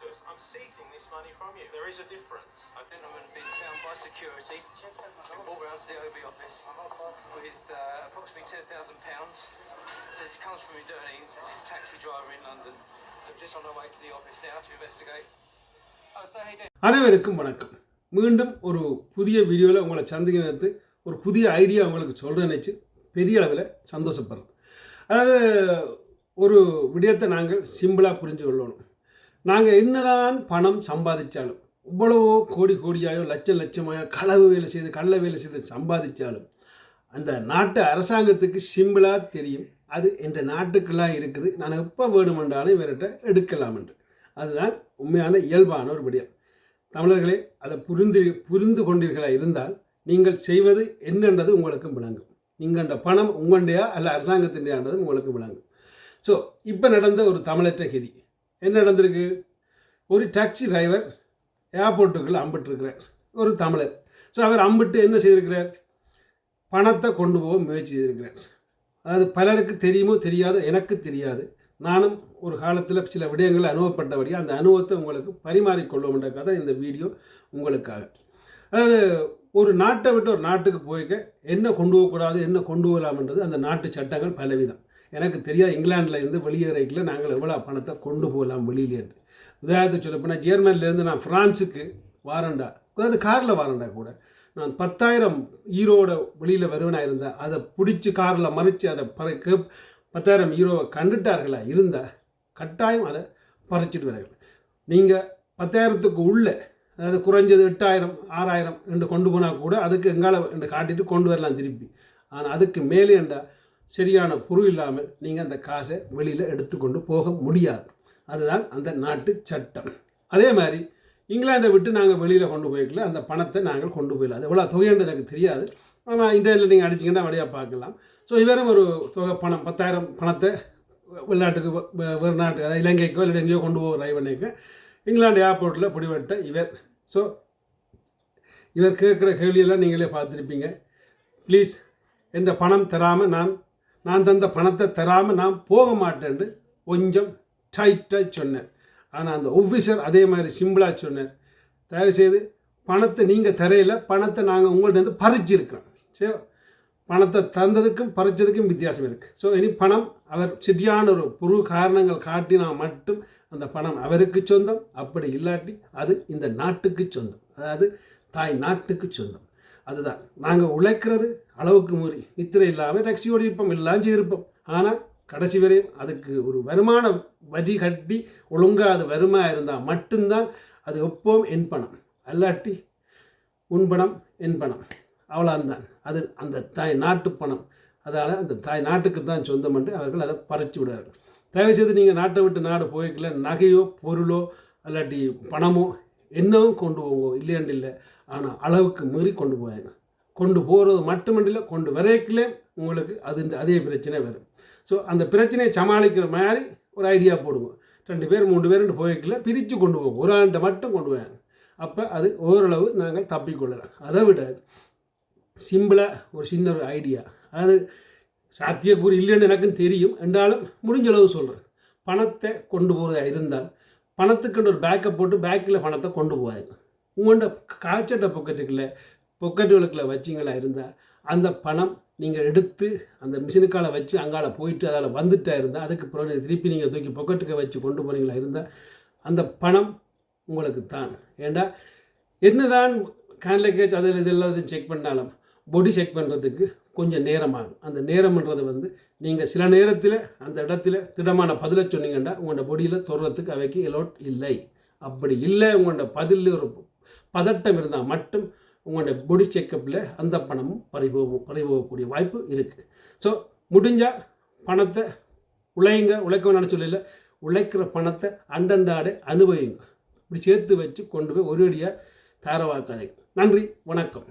to us. I'm seizing this money from you. There is a difference. A gentleman been found by security and brought round to the OB office with uh, approximately £10,000. Says he comes from his earnings, says he's a taxi driver in London. So just on our way to the office now to investigate. Oh, so how you doing? அனைவருக்கும் வணக்கம் மீண்டும் ஒரு புதிய வீடியோவில் உங்களை சந்திக்கிறது ஒரு புதிய ஐடியா உங்களுக்கு சொல்கிறேன்னு வச்சு பெரிய அளவில் சந்தோஷப்படுறேன் அதாவது ஒரு விடயத்தை நாங்கள் சிம்பிளாக புரிஞ்சு கொள்ளணும் நாங்கள் என்னதான் பணம் சம்பாதிச்சாலும் இவ்வளவோ கோடி கோடியாயோ லட்சம் லட்சமாயோ களவு வேலை செய்து கள்ள வேலை செய்து சம்பாதிச்சாலும் அந்த நாட்டு அரசாங்கத்துக்கு சிம்பிளாக தெரியும். அது என்ற நாட்டுக்கெல்லாம் இருக்குது. நான் எப்போ வேணுமென்றாலும் இவர்கிட்ட எடுக்கலாம் என்று. அதுதான் உண்மையான இயல்பான ஒரு விடயம். தமிழர்களே அதை புரிந்து புரிந்து கொண்டீர்களா இருந்தால் நீங்கள் செய்வது என்னன்றது உங்களுக்கு விளங்கும். நீங்கண்ட பணம் உங்களுடையா அல்ல அரசாங்கத்தின்டையான்றது உங்களுக்கு விளங்கும். ஸோ இப்போ நடந்த ஒரு தமிழற்ற கதி. என்ன நடந்திருக்கு? ஒரு டாக்ஸி டிரைவர் ஏர்போர்ட்டுக்குள்ளே அம்பிட்டுருக்கிறார். ஒரு தமிழர். ஸோ அவர் அம்பிட்டு என்ன செய்திருக்கிறார்? பணத்தை கொண்டு போக முயற்சி செய்திருக்கிறார். அதாவது பலருக்கு தெரியுமோ தெரியாதோ எனக்கு தெரியாது. நானும் ஒரு காலத்தில் சில விடயங்களை அனுபவப்பட்டபடியாக அந்த அனுபவத்தை உங்களுக்கு பரிமாறிக்கொள்வோம்ன்ற கதை இந்த வீடியோ உங்களுக்காக. அதாவது ஒரு நாட்டை விட்டு ஒரு நாட்டுக்கு போய்க்க என்ன கொண்டு போகக்கூடாது என்ன கொண்டு போகலாம்ன்றது அந்த நாட்டு சட்டங்கள் பலவிதம். எனக்கு தெரியாது இங்கிலாண்டில் இருந்து வெளியேறைக்குள்ள நாங்கள் எவ்வளோ பணத்தை கொண்டு போகலாம் வெளியிலேன்று உதாரணத்துக்கு சொல்ல போனால் ஜெர்மனிலேருந்து நான் ஃப்ரான்ஸுக்கு வாரண்டா அதாவது காரில் வாரண்டா கூட நான் பத்தாயிரம் ஈரோட வெளியில் வருவனாக இருந்தால் அதை பிடிச்சி காரில் மறித்து அதை பறக்க பத்தாயிரம் ஈரோவை கண்டுட்டார்களா இருந்தால் கட்டாயம் அதை பறிச்சிட்டு வரார்கள் நீங்கள் பத்தாயிரத்துக்கு உள்ளே அதாவது குறைஞ்சது எட்டாயிரம் ஆறாயிரம் என்று கொண்டு போனால் கூட அதுக்கு எங்கால என்று காட்டிட்டு கொண்டு வரலாம் திருப்பி. ஆனால் அதுக்கு மேலே என்றால் சரியான குரு இல்லாமல் நீங்கள் அந்த காசை வெளியில் எடுத்துக்கொண்டு போக முடியாது. அதுதான் அந்த நாட்டு சட்டம். அதே மாதிரி இங்கிலாண்டை விட்டு நாங்கள் வெளியில் கொண்டு போய்க்கல அந்த பணத்தை நாங்கள் கொண்டு போயிடலாம் அது எவ்வளோ தொகைன்றது எனக்கு தெரியாது. ஆனால் இன்டர்நெட்டில் நீங்கள் அடிச்சிங்கன்னா வழியாக பார்க்கலாம். ஸோ இவரும் ஒரு தொகை பணம் பத்தாயிரம் பணத்தை வெளிநாட்டுக்கு வெ- வேறு நாட்டுக்கு அதாவது இலங்கைக்கோ இல்லை எங்கேயோ கொண்டு போகிற பண்ணிக்க இங்கிலாந்து ஏர்போர்ட்டில் பிடிபட்ட இவர். ஸோ இவர் கேட்குற கேள்வியெல்லாம் நீங்களே பார்த்துருப்பீங்க. ப்ளீஸ் என்ற பணம் தராமல் நான் நான் தந்த பணத்தை தராமல் நான் போக மாட்டேன்னு கொஞ்சம் டைட்டாக சொன்னேன் ஆனால் அந்த ஒஃபிஸர் அதே மாதிரி சிம்பிளாக சொன்னார். தயவுசெய்து பணத்தை நீங்கள் தரையில் பணத்தை நாங்கள் உங்கள்கிட்ட இருந்து பறிச்சிருக்கிறோம். சரி பணத்தை தந்ததுக்கும் பறிச்சதுக்கும் வித்தியாசம் இருக்குது ஸோ இனி பணம் அவர் சரியான ஒரு புரு காரணங்கள் காட்டினா மட்டும் அந்த பணம் அவருக்கு சொந்தம் அப்படி இல்லாட்டி அது இந்த நாட்டுக்கு சொந்தம். அதாவது தாய் நாட்டுக்கு சொந்தம். அதுதான். நாங்கள் உழைக்கிறது அளவுக்கு மீறி. நித்திரை இல்லாமல் டாக்ஸியோடு இருப்போம் எல்லாம் செய்திருப்போம். ஆனால் கடைசி வரையும் அதுக்கு ஒரு வருமானம் வரி கட்டி ஒழுங்காக அது வருமா இருந்தால் மட்டும்தான் அது எப்பவும் என் பணம். அல்லாட்டி உன் பணம் என் பணம். அவ்வளோந்தான் அது அந்த தாய் நாட்டு பணம். அதால் அந்த தாய் நாட்டுக்கு தான் சொந்தம் என்று அவர்கள் அதை பறிச்சு விடுவார்கள். தயவுசெய்து நீங்கள் நாட்டை விட்டு நாடு போய்க்கல நகையோ பொருளோ அல்லாட்டி பணமோ என்னவும் கொண்டு போவோம் இல்லையாண்டு இல்லை ஆனால் அளவுக்கு மீறி கொண்டு போயாங்க கொண்டு போகிறது மட்டுமண்டில்லை கொண்டு வரைக்கலே உங்களுக்கு அது அதே பிரச்சனை வரும். ஸோ அந்த பிரச்சனையை சமாளிக்கிற மாதிரி ஒரு ஐடியா போடுவோம். ரெண்டு பேர் மூணு பேர் போய்க்கல பிரித்து கொண்டு போவோம். ஒரு ஆண்டை மட்டும் கொண்டு போவாங்க அப்போ அது ஓரளவு நாங்கள் தப்பிக்கொள்ளலாம். அதை விட சிம்பிளாக ஒரு சின்ன ஒரு ஐடியா அது சாத்தியக்கூறு இல்லைன்னு எனக்கும் தெரியும். என்றாலும் முடிஞ்ச அளவு சொல்கிறேன் பணத்தை கொண்டு போகிறதா இருந்தால் பணத்துக்குன்னு ஒரு பேக்கை போட்டு பேக்கில் பணத்தை கொண்டு போவாங்க உங்கள்கிட்ட காய்ச்சட்ட பொக்கெட்டுக்குள்ள பொக்கெட்டுகளுக்குள்ள வச்சிங்களா இருந்தால் அந்த பணம் நீங்கள் எடுத்து அந்த மிஷினுக்கால வச்சு அங்கால போயிட்டு அதால் வந்துட்டா இருந்தால் அதுக்கு பிறகு திருப்பி நீங்கள் தூக்கி பொக்கெட்டுக்கு வச்சு கொண்டு போகிறீங்களா இருந்தால் அந்த பணம் உங்களுக்கு தான். ஏண்டா என்னதான் கேன் லக்கேஜ் அதில் இது எல்லாத்தையும் செக் பண்ணாலும் பொடி செக் பண்ணுறதுக்கு கொஞ்சம் நேரமாகும். அந்த நேரம்ன்றது வந்து நீங்கள் சில நேரத்தில் அந்த இடத்துல திடமான பதிலை சொன்னீங்கன்னா உங்களோட பொடியில் தொடுறதுக்கு அவைக்கு எலோட் இல்லை. அப்படி இல்லை உங்களோட பதிலில் ஒரு பதட்டம் இருந்தால் மட்டும் உங்களோட பொடி செக்கப்பில் அந்த பணமும் பறிபோகும் பறிபோகக்கூடிய வாய்ப்பு இருக்குது ஸோ முடிஞ்சால் பணத்தை உழையுங்க உழைக்க நினச்ச சொல்லல உழைக்கிற பணத்தை அண்டண்டாடு அனுபவிங்க. இப்படி சேர்த்து வச்சு கொண்டு போய் ஒரு அடியாக தாரவாக்காதீங்க நன்றி வணக்கம்.